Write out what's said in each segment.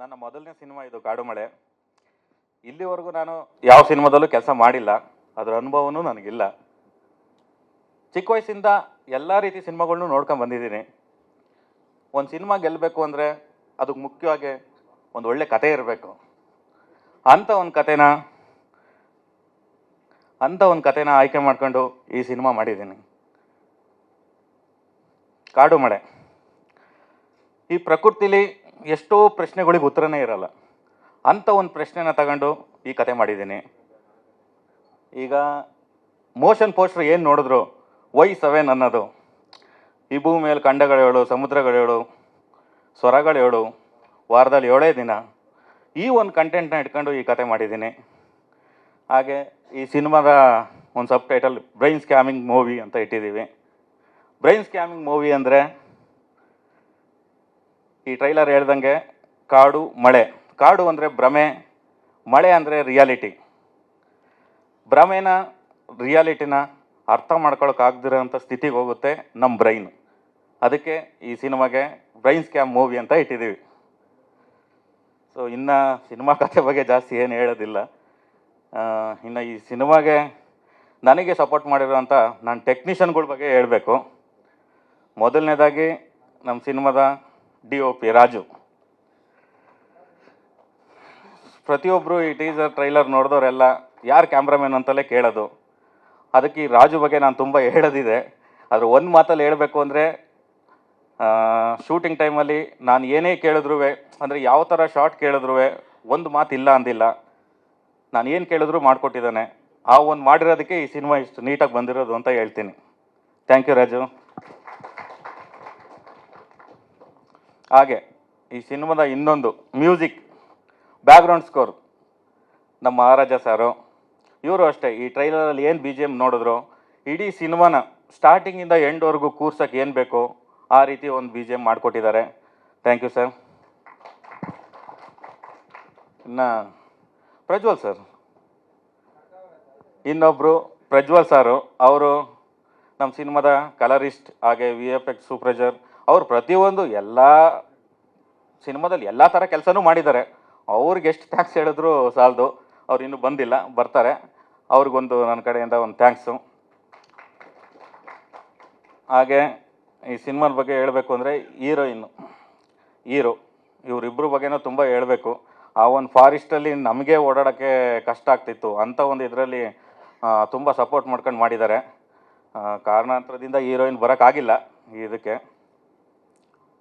ನನ್ನ ಮೊದಲನೇ ಸಿನಿಮಾ ಇದು ಕಾಡು ಮಳೆ ಇಲ್ಲಿವರೆಗೂ ನಾನು ಯಾವ ಸಿನಿಮಾದಲ್ಲೂ ಕೆಲಸ ಮಾಡಿಲ್ಲ. ಅದರ ಅನುಭವನೂ ನನಗಿಲ್ಲ. ಚಿಕ್ಕ ವಯಸ್ಸಿಂದ ಎಲ್ಲ ರೀತಿ ಸಿನಿಮಾಗಳನ್ನೂ ನೋಡ್ಕೊಂಡು ಬಂದಿದ್ದೀನಿ. ಒಂದು ಸಿನಿಮಾ ಗೆಲ್ಲಬೇಕು ಅಂದರೆ ಅದಕ್ಕೆ ಮುಖ್ಯವಾಗಿ ಒಂದು ಒಳ್ಳೆ ಕತೆ ಇರಬೇಕು. ಅಂಥ ಒಂದು ಕತೆನ ಅಂಥ ಒಂದು ಕತೆನ ಆಯ್ಕೆ ಮಾಡ್ಕೊಂಡು ಈ ಸಿನಿಮಾ ಮಾಡಿದ್ದೀನಿ. ಕಾಡು ಮಳೆ ಈ ಪ್ರಕೃತಿಲಿ ಎಷ್ಟೋ ಪ್ರಶ್ನೆಗಳಿಗೆ ಉತ್ತರನೇ ಇರಲ್ಲ. ಅಂಥ ಒಂದು ಪ್ರಶ್ನೆನ ತಗೊಂಡು ಈ ಕತೆ ಮಾಡಿದ್ದೀನಿ. ಈಗ ಮೋಷನ್ ಪೋಸ್ಟರ್ ಏನು ನೋಡಿದ್ರು? ವೈ ಸೆವೆನ್ ಅನ್ನೋದು. ಈ ಭೂಮಿ ಮೇಲೆ ಖಂಡಗಳೇಳು ಸಮುದ್ರಗಳೇಳು ಸ್ವರಗಳೇಳು ವಾರದಲ್ಲಿ ಏಳೇ ದಿನ. ಈ ಒಂದು ಕಂಟೆಂಟ್ನ ಇಟ್ಕೊಂಡು ಈ ಕತೆ ಮಾಡಿದ್ದೀನಿ. ಹಾಗೆ ಈ ಸಿನಿಮಾದ ಒಂದು subtitle brain scamming movie ಅಂತ ಇಟ್ಟಿದ್ದೀವಿ. ಬ್ರೈನ್ ಸ್ಕ್ಯಾಮಿಂಗ್ ಮೂವಿ ಅಂದರೆ ಈ ಟ್ರೈಲರ್ ಹೇಳ್ದಂಗೆ ಕಾಡು ಮಳೆ. ಕಾಡು ಅಂದರೆ ಭ್ರಮೆ, ಮಳೆ ಅಂದರೆ ರಿಯಾಲಿಟಿ. ಭ್ರಮೆನ, ರಿಯಾಲಿಟಿನ ಅರ್ಥ ಮಾಡ್ಕೊಳ್ಳೋಕ್ಕಾಗದಿರೋಂಥ ಸ್ಥಿತಿಗೆ ಹೋಗುತ್ತೆ ನಮ್ಮ ಬ್ರೈನ್. ಅದಕ್ಕೆ ಈ ಸಿನಿಮಾಗೆ ಬ್ರೈನ್ ಸ್ಕ್ಯಾಮ್ ಮೂವಿ ಅಂತ ಇಟ್ಟಿದ್ದೀವಿ ಸೊ ಇನ್ನು ಸಿನಿಮಾ ಕಥೆ ಬಗ್ಗೆ ಜಾಸ್ತಿ ಏನು ಹೇಳೋದಿಲ್ಲ. ಇನ್ನು ಈ ಸಿನಿಮಾಗೆ ನನಗೆ ಸಪೋರ್ಟ್ ಮಾಡಿರೋಂಥ ನಾನು ಟೆಕ್ನಿಷಿಯನ್ಗಳ ಬಗ್ಗೆ ಹೇಳಬೇಕು. ಮೊದಲನೇದಾಗಿ ನಮ್ಮ ಸಿನಿಮಾದ ಡಿ ರಾಜು. ಪ್ರತಿಯೊಬ್ಬರು ಈ ಟೀಸರ್, ಟ್ರೈಲರ್ ನೋಡಿದವರೆಲ್ಲ ಯಾರು ಕ್ಯಾಮ್ರಾಮನ್ ಅಂತಲೇ ಕೇಳೋದು. ಅದಕ್ಕೆ ಈ ರಾಜು ಬಗ್ಗೆ ನಾನು ತುಂಬ ಹೇಳೋದಿದೆ. ಆದರೆ ಒಂದು ಮಾತಲ್ಲಿ ಹೇಳಬೇಕು ಅಂದರೆ ಶೂಟಿಂಗ್ ಟೈಮಲ್ಲಿ ನಾನು ಏನೇ ಕೇಳಿದ್ರು ಅಂದರೆ ಯಾವ ಥರ ಶಾರ್ಟ್ ಕೇಳಿದ್ರು ಒಂದು ಮಾತು ಇಲ್ಲ ಅಂದಿಲ್ಲ. ನಾನು ಏನು ಕೇಳಿದ್ರು ಮಾಡಿಕೊಟ್ಟಿದ್ದಾನೆ. ಆ ಒಂದು ಮಾಡಿರೋದಕ್ಕೆ ಈ ಸಿನಿಮಾ ಇಷ್ಟು ನೀಟಾಗಿ ಬಂದಿರೋದು ಅಂತ ಹೇಳ್ತೀನಿ. Thank you Raju. ಹಾಗೆ ಈ ಸಿನಿಮಾದ ಇನ್ನೊಂದು ಮ್ಯೂಸಿಕ್ ಬ್ಯಾಕ್ಗ್ರೌಂಡ್ ಸ್ಕೋರ್ ನಮ್ಮ ಮಹಾರಾಜ ಸಾರು, ಇವರು ಅಷ್ಟೇ. ಈ ಟ್ರೈಲರಲ್ಲಿ ಏನು ಬಿ ಜಿ ಎಂ ನೋಡಿದ್ರು, ಇಡೀ ಸಿನಿಮಾನ ಸ್ಟಾರ್ಟಿಂಗಿಂದ ಎಂಡ್ವರೆಗೂ ಕೂರ್ಸೋಕ್ಕೆ ಏನು ಬೇಕೋ ಆ ರೀತಿ ಒಂದು ಬಿ ಜಿ ಎಂ ಮಾಡಿಕೊಟ್ಟಿದ್ದಾರೆ. ಥ್ಯಾಂಕ್ ಯು ಸರ್ ಇನ್ನು ಪ್ರಜ್ವಲ್ ಸರ್ ಇನ್ನೊಬ್ಬರು ಪ್ರಜ್ವಲ್ ಸಾರು. ಅವರು ನಮ್ಮ ಸಿನಿಮಾದ ಕಲರಿಸ್ಟ್ ಹಾಗೆ ವಿ ಎಫ್ ಎಕ್ಸ್ ಸೂಪ್ರಜರ್ ಅವರು ಪ್ರತಿಯೊಂದು ಎಲ್ಲ ಸಿನಿಮಾದಲ್ಲಿ ಎಲ್ಲ ಥರ ಕೆಲಸನೂ ಮಾಡಿದ್ದಾರೆ. ಅವ್ರಿಗೆ ಎಷ್ಟು ಥ್ಯಾಂಕ್ಸ್ ಹೇಳಿದ್ರು ಸಾಲದು. ಅವ್ರು ಇನ್ನೂ ಬಂದಿಲ್ಲ, ಬರ್ತಾರೆ. ಅವ್ರಿಗೊಂದು ನನ್ನ ಕಡೆಯಿಂದ ಒಂದು ಥ್ಯಾಂಕ್ಸು ಹಾಗೆ ಈ ಸಿನಿಮಾದ ಬಗ್ಗೆ ಹೇಳಬೇಕು ಅಂದರೆ ಹೀರೋಯಿನ್, ಹೀರೋ. ಇವರಿಬ್ಬರ ಬಗ್ಗೆನೂ ತುಂಬ ಹೇಳಬೇಕು. ಆ ಒಂದು ಫಾರೆಸ್ಟಲ್ಲಿ ನಮಗೆ ಓಡಾಡೋಕ್ಕೆ ಕಷ್ಟ ಆಗ್ತಿತ್ತು. ಅಂಥ ಒಂದು ಇದರಲ್ಲಿ ತುಂಬ ಸಪೋರ್ಟ್ ಮಾಡ್ಕೊಂಡು ಮಾಡಿದ್ದಾರೆ. ಕಾರಣಾಂತರದಿಂದ ಹೀರೋಯಿನ್ ಬರೋಕ್ಕಾಗಿಲ್ಲ ಇದಕ್ಕೆ.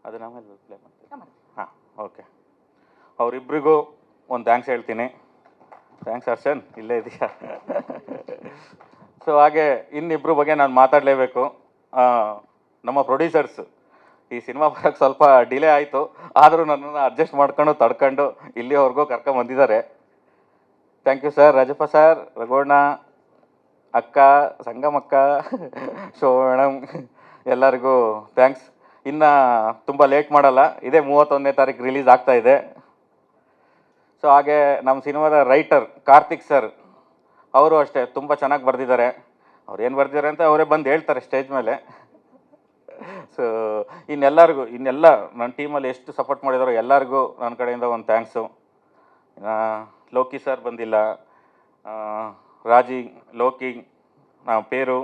ಅದನ್ನ ಆಮೇಲೆ ಪ್ಲೇ ಮಾಡ್ತೀನಿ ಹಾಂ ಓಕೆ ಅವರಿಬ್ಬರಿಗೂ ಒಂದು ಥ್ಯಾಂಕ್ಸ್ ಹೇಳ್ತೀನಿ. ಥ್ಯಾಂಕ್ಸ್ ಅರ್ಷನ್ ಇಲ್ಲೇ ಇದೆಯಾ? ಸೊ ಹಾಗೆ ಇನ್ನಿಬ್ಬರ ಬಗ್ಗೆ ನಾನು ಮಾತಾಡಲೇಬೇಕು. ನಮ್ಮ ಪ್ರೊಡ್ಯೂಸರ್ಸ್ ಈ ಸಿನಿಮಾ ಬರೋಕ್ಕೆ ಸ್ವಲ್ಪ ಡಿಲೇ ಆಯಿತು. ಆದರೂ ನನ್ನನ್ನು ಅಡ್ಜಸ್ಟ್ ಮಾಡ್ಕೊಂಡು ತಡ್ಕೊಂಡು ಇಲ್ಲಿವರೆಗೂ ಕರ್ಕೊಂಡು ಬಂದಿದ್ದಾರೆ. Thank you sir Rajappa sir ರಘೋಣ ಅಕ್ಕ ಸಂಗಮಕ್ಕ ಶೋ ಮೇಡಮ್ ಎಲ್ಲರಿಗೂ ಥ್ಯಾಂಕ್ಸ್ ಇನ್ನು ತುಂಬ ಲೇಟ್ ಮಾಡಲ್ಲ. ಇದೇ ಮೂವತ್ತೊಂದನೇ ತಾರೀಕು ರಿಲೀಸ್ ಆಗ್ತಾ ಇದೆ. ಸೊ ಹಾಗೆ ನಮ್ಮ ಸಿನಿಮಾದ ರೈಟರ್ ಕಾರ್ತಿಕ್ ಸರ್ ಅವರು ಅಷ್ಟೇ, ತುಂಬ ಚೆನ್ನಾಗಿ ಬರೆದಿದ್ದಾರೆ. ಅವ್ರು ಏನು ಬರೆದಿದ್ದಾರೆ ಅಂತ ಅವರೇ ಬಂದು ಹೇಳ್ತಾರೆ ಸ್ಟೇಜ್ ಮೇಲೆ. ಸೊ ಇನ್ನೆಲ್ಲರಿಗೂ, ಇನ್ನೆಲ್ಲ ನನ್ನ ಟೀಮಲ್ಲಿ ಎಷ್ಟು ಸಪೋರ್ಟ್ ಮಾಡಿದಾರೋ ಎಲ್ಲರಿಗೂ ನನ್ನ ಕಡೆಯಿಂದ ಒಂದು ಥ್ಯಾಂಕ್ಸು ಲೋಕಿ ಸರ್ ಬಂದಿಲ್ಲ. ರಾಜಿ, ಲೋಕಿ ಪೇರು,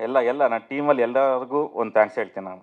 ಎಲ್ಲ ಎಲ್ಲ ನನ್ನ ಟೀಮಲ್ಲಿ ಎಲ್ಲರಿಗೂ ಒಂದು ಥ್ಯಾಂಕ್ಸ್ ಹೇಳ್ತೀನಿ ನಾನು.